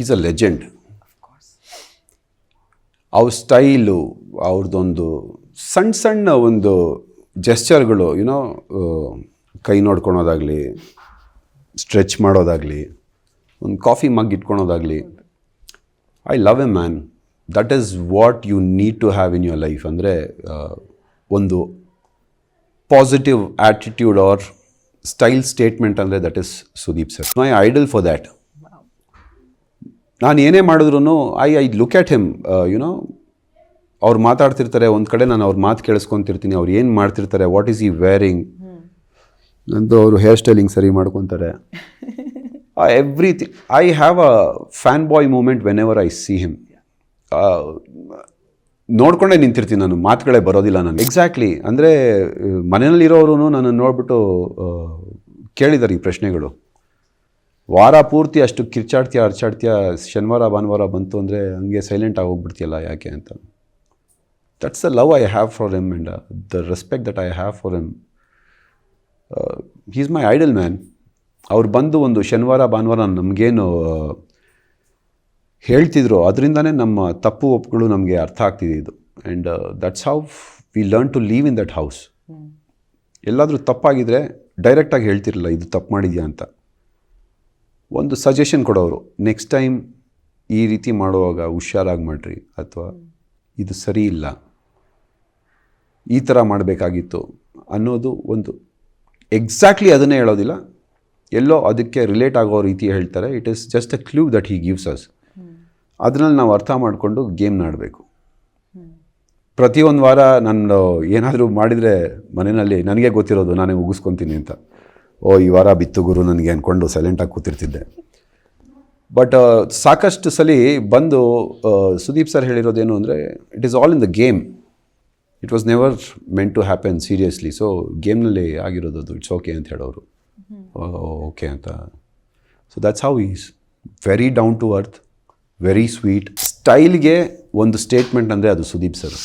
Is a legend ಅವ್ರ style ಅವ್ರದ್ದೊಂದು ಸಣ್ಣ ಸಣ್ಣ ಒಂದು ಜೆಸ್ಚರ್ಗಳು ಯುನೋ ಕೈ ನೋಡ್ಕೊಳೋದಾಗಲಿ ಸ್ಟ್ರೆಚ್ ಮಾಡೋದಾಗಲಿ ಒಂದು coffee mug ಇಟ್ಕೊಳೋದಾಗಲಿ. I love a man that is what you need to have in your life ಅಂದರೆ ಒಂದು positive attitude or style statement ಅಂದರೆ that is Sudeep sir my idol for that ನಾನು ಏನೇ ಮಾಡಿದ್ರು I I look at him you know ಅವ್ರು ಮಾತಾಡ್ತಿರ್ತಾರೆ ಒಂದು ಕಡೆ ನಾನು ಅವ್ರ ಮಾತು ಕೇಳಿಸ್ಕೊತಿರ್ತೀನಿ ಅವ್ರು ಏನು ಮಾಡ್ತಿರ್ತಾರೆ ವಾಟ್ ಈಸ್ ಈ ವೇರಿಂಗ್ ನಂದು ಅವರು ಹೇರ್ ಸ್ಟೈಲಿಂಗ್ ಸರಿ ಮಾಡ್ಕೊತಾರೆ. Everything I have a fan boy moment whenever I see him ನೋಡ್ಕೊಂಡೇ ನಿಂತಿರ್ತೀನಿ ನಾನು ಮಾತುಗಳೇ ಬರೋದಿಲ್ಲ ನಾನು. ಎಕ್ಸಾಕ್ಟ್ಲಿ ಅಂದರೆ ಮನೆಯಲ್ಲಿರೋರು ನನ್ನನ್ನು ನೋಡ್ಬಿಟ್ಟು ಆ, ಕೇಳಿದ್ದಾರೆ ಈ ಪ್ರಶ್ನೆಗಳು. ವಾರ ಪೂರ್ತಿ ಅಷ್ಟು ಕಿರ್ಚಾಡ್ತೀಯ ಅರ್ಚಾಡ್ತೀಯ ಶನಿವಾರ ಭಾನುವಾರ ಬಂತು ಅಂದರೆ ಹಂಗೆ ಸೈಲೆಂಟ್ ಹೋಗ್ಬಿಡ್ತೀಯಲ್ಲ ಯಾಕೆ ಅಂತ. That's the love I have for him and the respect that I have for him is my idol man ಅವ್ರು ಬಂದು ಒಂದು ಶನಿವಾರ ಭಾನುವಾರ ನಮಗೇನು ಹೇಳ್ತಿದ್ರು. ಅದರಿಂದನೇ ನಮ್ಮ ತಪ್ಪು ಒಪ್ಪುಗಳು ನಮಗೆ ಅರ್ಥ ಆಗ್ತಿದೆ ಇದು. And that's how we learn to leave in that house ಎಲ್ಲಾದರೂ ತಪ್ಪಾಗಿದ್ದರೆ ಡೈರೆಕ್ಟಾಗಿ ಹೇಳ್ತಿರಲಿಲ್ಲ ಇದು ತಪ್ಪು ಮಾಡಿದ್ಯಾ ಅಂತ. ಒಂದು ಸಜೆಷನ್ ಕೊಡೋರು ನೆಕ್ಸ್ಟ್ ಟೈಮ್ ಈ ರೀತಿ ಮಾಡುವಾಗ ಹುಷಾರಾಗಿ ಮಾಡಿರಿ ಅಥವಾ ಇದು ಸರಿ ಇಲ್ಲ ಈ ಥರ ಮಾಡಬೇಕಾಗಿತ್ತು ಅನ್ನೋದು ಒಂದು ಎಕ್ಸಾಕ್ಟ್ಲಿ ಅದನ್ನೇ ಹೇಳೋದಿಲ್ಲ. ಎಲ್ಲೋ ಅದಕ್ಕೆ ರಿಲೇಟ್ ಆಗೋ ರೀತಿ ಹೇಳ್ತಾರೆ. It is just a clue that he gives us ಅದರಲ್ಲಿ ನಾವು ಅರ್ಥ ಮಾಡಿಕೊಂಡು ಗೇಮ್ ಆಡಬೇಕು ಪ್ರತಿಯೊಂದು ವಾರ ನಾನು ಏನಾದರೂ ಮಾಡಿದರೆ ಮನೆಯಲ್ಲಿ ನನಗೆ ಗೊತ್ತಿರೋದು ನಾನೇ ಉಗಿಸ್ಕೊತೀನಿ ಅಂತ. ಓ ಈ ವಾರ ಬಿತ್ತು ಗುರು ನನಗೆ ಅಂದ್ಕೊಂಡು ಸೈಲೆಂಟಾಗಿ ಕೂತಿರ್ತಿದ್ದೆ. ಬಟ್ ಸಾಕಷ್ಟು ಸಲ ಬಂದು ಸುದೀಪ್ ಸರ್ ಹೇಳಿರೋದೇನು ಅಂದರೆ it is all in the game it was never meant to happen seriously so ಗೇಮ್ನಲ್ಲಿ ಆಗಿರೋದು ಅದು. ಇಟ್ಸ್ ಓಕೆ ಅಂತ ಹೇಳೋರು. ಓಕೆ ಅಂತ. So that's how is very down to earth very sweet ಸ್ಟೈಲ್ಗೆ ಒಂದು ಸ್ಟೇಟ್ಮೆಂಟ್ ಅಂದರೆ ಅದು ಸುದೀಪ್ ಸರ್